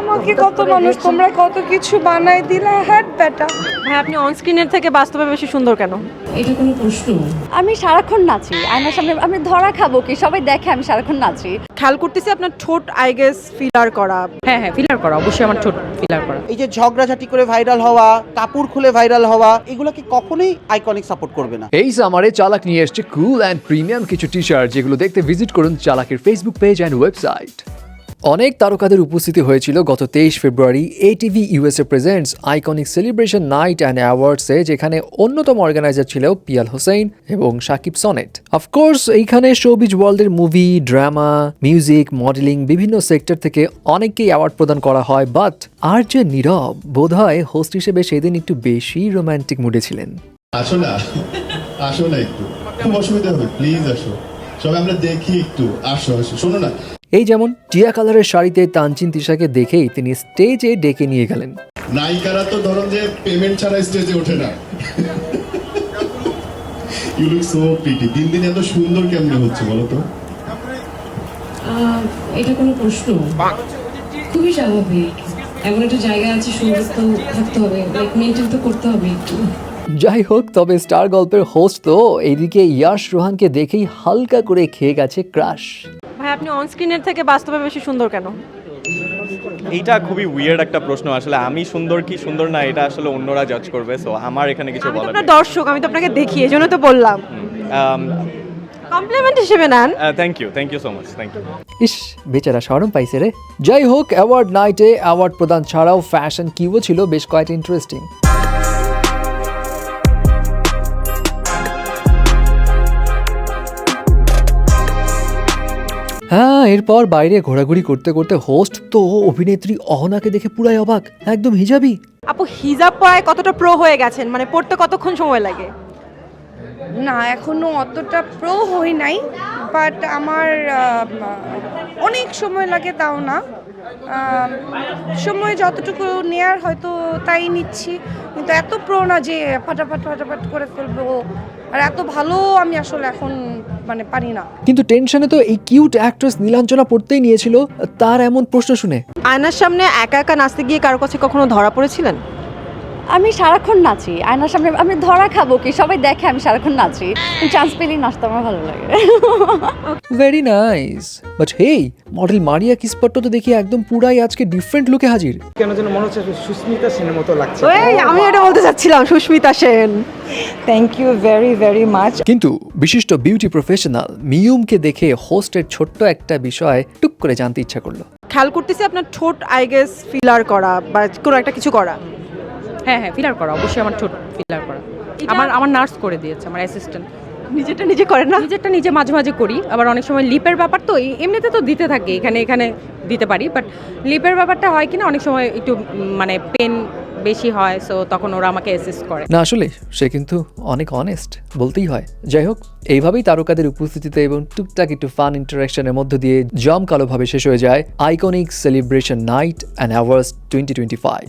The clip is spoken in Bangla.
আমাকে কত মানুষ তোমরা কত কিছু বানাই দিলে হ্যাট বেটা। ভাই আপনি অন স্ক্রিনের থেকে বাস্তবে বেশি সুন্দর কেন? এটা কোনো প্রশ্ন। আমি সারাক্ষণ নাচি। আয়নার সামনে আমি ধরা খাব কি? সবাই দেখে আমি সারাক্ষণ নাচি। খেয়াল করতেছি আপনার ঠোঁট আই গেস ফিলার করা। হ্যাঁ হ্যাঁ ফিলার করা অবশ্যই আমার ঠোঁট ফিলার করা। এই যে ঝগড়াঝাটি করে ভাইরাল হওয়া কাপড় খুলে ভাইরাল হওয়া এগুলোকে কখনোই আইকনিক সাপোর্ট করবে না? এই সামারে চালাক নিয়ে এসছে কুল অ্যান্ড প্রিমিয়াম কিছু টি শার্ট যেগুলো দেখতে ভিজিট করুন চালাকের ফেসবুক পেজ অ্যান্ড ওয়েবসাইট অনেক তারকাদের উপস্থিতি হয়েছিল গত তেইশ February. ATV USA presents iconic celebration night and অ্যাওয়ার্ডসে যেখানে অন্যতম অর্গানাইজার ছিল পিয়াল হোসেন এবং সাকিব সনেট। অফকোর্স এইখানে শোবিজ ওয়ার্ল্ডের মুভি ড্রামা মিউজিক মডেলিং বিভিন্ন সেক্টর থেকে অনেককেই অ্যাওয়ার্ড প্রদান করা হয় বাট আর যে নীরব বোধ হয় হোস্ট হিসেবে সেদিন একটু বেশি রোমান্টিক মুডে ছিলেন। আসো না আসো না একটু। অসুবিধা হবে প্লিজ আসো। সবাই আমরা দেখি একটু। আসো আসো, শোনো না। এই যেমন টিয়া কালারের শাড়িতে তানচিন তিশাকে দেখেই তিনি স্টেজে ডেকে নিয়ে গেলেন। নায়িকারা তো ধরুন যে পেমেন্ট ছাড়া স্টেজে ওঠে না। ইউ লুক সো প্রিটি দিন দিন এত সুন্দর কেমনে হচ্ছে বলো তো? এটা কোনো প্রশ্ন। খুবই স্বাভাবিক। এমন একটা জায়গা আছে সুন্দর তো থাকতে হবে লাইক মেনটেন তো করতে হবে একটু। যাই হোক তবে স্টার গল্পের হোস্ট তো এইদিকে ইয়াশ রোহানকে দেখেই হালকা করে খেয়ে গেছে ক্রাশ আপনি অন স্ক্রিনের থেকে বাস্তবে বেশি সুন্দর কেন? এইটা খুবই উইয়ার্ড একটা প্রশ্ন। আসলে আমি সুন্দর কি সুন্দর না এটা আসলে অন্যরা জাজ করবে সো আমার এখানে কিছু বলার আপনার দর্শক আমি তো আপনাকে দেখি এই জন্য তো বললাম। কমপ্লিমেন্ট হিসেবে নেন। Thank you thank you so much thank you ইস বেচারা সরম পাইছে রে। যাই হোক অ্যাওয়ার্ড নাইটে অ্যাওয়ার্ড প্রদান ছাড়াও ফ্যাশন কিউও ছিল বেশ কয়েকটা ইন্টারেস্টিং হ্যাঁ এরপর বাইরে ঘোরাঘুরি করতে করতে হোস্ট তো অভিনেত্রী অহনাকে দেখে পুরাই অবাক একদম হিজাবি। আপু হিজাব পরায় কতটা প্রো হয়ে গেছেন? মানে পড়তে কতক্ষণ সময় লাগে? না এখনও অতটা প্রো হই নাই বাট আমার অনেক সময় লাগে তাও না। সময় যতটুকু নেয়ার হয়তো তাই নিচ্ছি কিন্তু এত প্রো না যে ফাটাফাট ফাটাফাট করে ফেলব। আর এত ভালো আমি আসলে এখন মানে পারি না। কিন্তু টেনশনে তো এই কিউট অ্যাক্ট্রেস নীলাঞ্জনা পড়তেই নিয়েছিল তার এমন প্রশ্ন শুনে। আয়নার সামনে একা একা নাচতে গিয়ে কারও কাছে কখনো ধরা পড়েছিলেন? আমি সারাক্ষণ নাচি। আয়নার সামনে আমি ধরা খাব কি? সবাই দেখে আমি সারাক্ষণ নাচি। চান্স পেলেই নাচতে আমার ভালো লাগে। Very nice but hey model Maria Kispotta তো দেখি একদম পুরাই আজকে ডিফারেন্ট লুকে হাজির। কেন যেন মনে হচ্ছে সুস্মিতা সেনের মতো লাগছে। এই আমি এটা বলতে চাচ্ছিলাম Sushmita Sen. Thank you very very much কিন্তু বিশিষ্ট বিউটি প্রফেশনাল মিউমকে দেখে হোস্টের ছোট্ট একটা বিষয় টুক করে জানতে ইচ্ছা করল। খেয়াল করতেছি আপনার ঠোঁট আই গেস ফিলার করা বা কোনো একটা কিছু করা। হ্যাঁ হ্যাঁ ফিলার করা অবশ্যই আমার ছোট ফিলার করা। আমার আমার নার্স করে দিয়েছে আমার অ্যাসিস্ট্যান্ট নিজেরটা নিজে করেন না? নিজেরটা নিজে মাঝে মাঝে করি আবার অনেক সময় লিপের ব্যাপার তো এই- এমনিতে তো দিতে থাকি এখানে এখানে দিতে পারি বাট লিপের ব্যাপারটা হয় কিনা অনেক সময় একটু মানে পেন বেশি হয় সো তখন ওরা আমাকে অ্যাসিস্ট করে। না আসলে সে কিন্তু অনেক অনেস্ট বলতেই হয়। যাই হোক এইভাবেই তারকাদের উপস্থিতিতে এবং টুকটাক একটু ফান ইন্টারাকশনের মধ্য দিয়ে জমকালোভাবে শেষ হয়ে যায় iconic celebration night and awards twenty twenty five